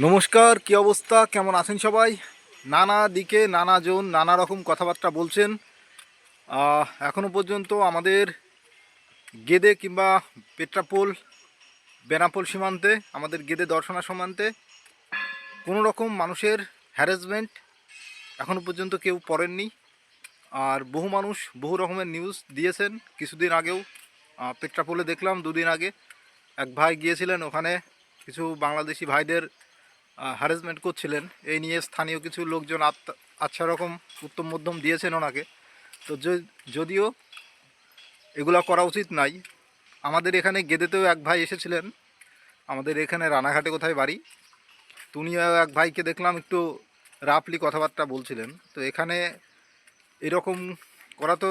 নমস্কার কি অবস্থা? কেমন আছেন সবাই? নানা দিকে নানা জন নানা রকম কথাবার্তা বলছেন। আহ, এখনও পর্যন্ত আমাদের গেদে কিংবা পেট্রাপোল বেনাপোল সীমান্তে আমাদের গেদে দর্শনা সীমান্তে কোনো রকম মানুষের হ্যারাসমেন্ট এখনও পর্যন্ত কেউ পড়েননি। আর বহু মানুষ বহু রকমের নিউজ দিয়েছেন। কিছুদিন আগেও পেট্রাপোলে দেখলাম দুদিন আগে। এক ভাই গিয়েছিলেন ওখানে কিছু বাংলাদেশি ভাইদের হ্যারাসমেন্ট করছিলেন। এই নিয়ে স্থানীয় কিছু লোকজন আচ্ছা রকম উত্তম মধ্যম দিয়েছেন ওনাকে। তো যদিও এগুলা করা উচিত নাই, আমাদের এখানে গেদেতেও এক ভাই এসেছিলেন। আমাদের এখানে রানাঘাটে কোথায় বাড়ি? তুনিও এক ভাইকে দেখলাম একটু রাফলি কথাবার্তা বলছিলেন। তো এখানে এরকম করা তো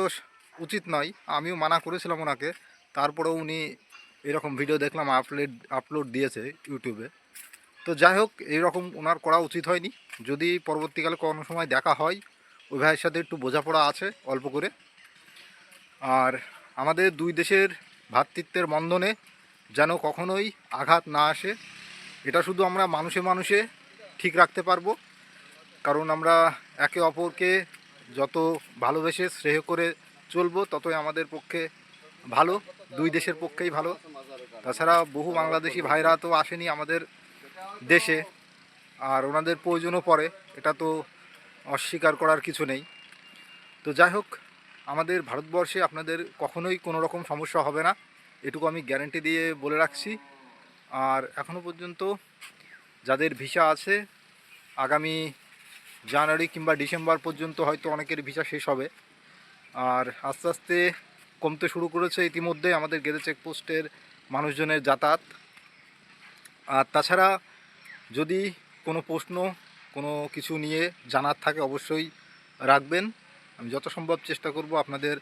উচিত নয়, আমিও মানা করেছিলাম ওনাকে। তারপরেও উনি এরকম ভিডিও দেখলাম আপলোড আপলোড দিয়েছে ইউটিউবে তো যাই হোক, এইরকম ওনার করা উচিত হয়নি। যদি পরবর্তীকালে কোনো সময় দেখা হয়, ওই ভাইয়ের সাথে একটু বোঝাপড়া আছে, অল্প করে। আর আমাদের দুই দেশের ভ্রাতৃত্বের বন্ধনে যেন কখনোই আঘাত না আসে, এটা শুধু আমরা মানুষে মানুষে ঠিক রাখতে পারব। কারণ আমরা একে অপরকে যত ভালোবেসে শ্রেয় করে চলবো, ততই আমাদের পক্ষে ভালো, দুই দেশের পক্ষেই ভালো। তাছাড়া বহু বাংলাদেশি ভাইরা তো আসেনি আমাদের দেশে, আর ওনাদের প্রয়োজনও পড়ে, এটা তো অস্বীকার করার কিছু নেই। তো যাই হোক, আমাদের ভারতবর্ষে আপনাদের কখনোই কোনো রকম সমস্যা হবে না, এটুকু আমি গ্যারেন্টি দিয়ে বলে রাখছি। আর এখনও পর্যন্ত যাদের ভিসা আছে, আগামী জানুয়ারি কিংবা ডিসেম্বর পর্যন্ত হয়তো অনেকের ভিসা শেষ হবে। আর আস্তে আস্তে কমতে শুরু করেছে ইতিমধ্যে আমাদের গেদে চেকপোস্টের মানুষজনের যাতায়াত। আর তাছাড়া যদি কোনো প্রশ্ন, কোনো কিছু নিয়ে জানার থাকে অবশ্যই রাখবেন। আমি যত সম্ভব চেষ্টা করব আপনাদের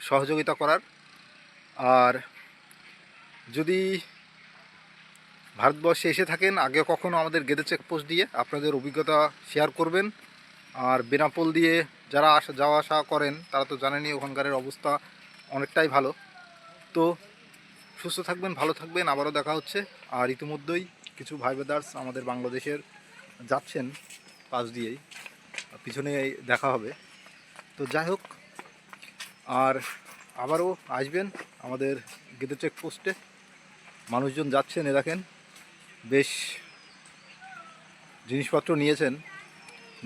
সহযোগিতা করার। আর যদি ভারতবর্ষে এসে থাকেন, আগে কখনো আমাদের গেদে চেকপোস্ট দিয়ে আপনাদের অভিজ্ঞতা শেয়ার করবেন। আর বেনাপোল দিয়ে যারা আসা, যাওয়া আসা করেন, তারা তো জানেনই ওখানকারের অবস্থা অনেকটাই ভালো। তো সুস্থ থাকবেন, ভালো থাকবেন, আবারও দেখা হচ্ছে। আর ইতিমধ্যেই কিছু ভাই ব্রাদার্স আমাদের বাংলাদেশের যাচ্ছেন পাশ দিয়েই পিছনে দেখা হবে। তো যাই হোক, আর আবারও আসবেন আমাদের গেদে চেকপোস্টে মানুষজন যাচ্ছেন, এ দেখেন, বেশ জিনিসপত্র নিয়েছেন।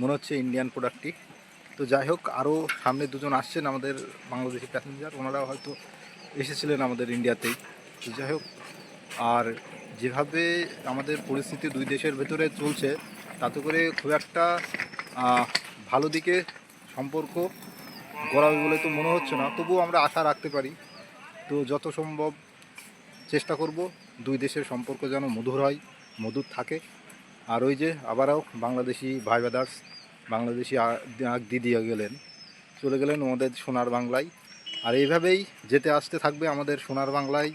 মনে হচ্ছে ইন্ডিয়ান প্রোডাক্টটি তো যাই হোক, আরও সামনে দুজন আসছেন আমাদের বাংলাদেশি প্যাসেঞ্জার ওনারা হয়তো এসেছিলেন আমাদের ইন্ডিয়াতেই তো যাই হোক, আর যেভাবে আমাদের পরিস্থিতি দুই দেশের ভেতরে চলছে, তাতে করে খুব একটা ভালো দিকে সম্পর্ক গড়াবে বলে তো মনে হচ্ছে না। তবুও আমরা আশা রাখতে পারি। তো যত সম্ভব চেষ্টা করব দুই দেশের সম্পর্ক যেন মধুর হয়, মধুর থাকে। আর ওই যে আবারও বাংলাদেশি ভাই ব্রাদার্স, বাংলাদেশি দিদি গেলেন, চলে গেলেন আমাদের সোনার বাংলায়। আর এইভাবেই যেতে আসতে থাকবে আমাদের সোনার বাংলায়।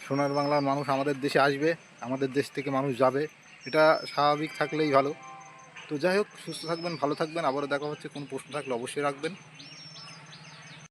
সোনার বাংলার মানুষ আমাদের দেশে আসবে, আমাদের দেশ থেকে মানুষ যাবে। এটা স্বাভাবিক থাকলেই ভালো। তো যাই হোক, সুস্থ থাকবেন, ভালো থাকবেন। আবারও দেখা হচ্ছে, কোনো প্রশ্ন থাকলে অবশ্যই রাখবেন।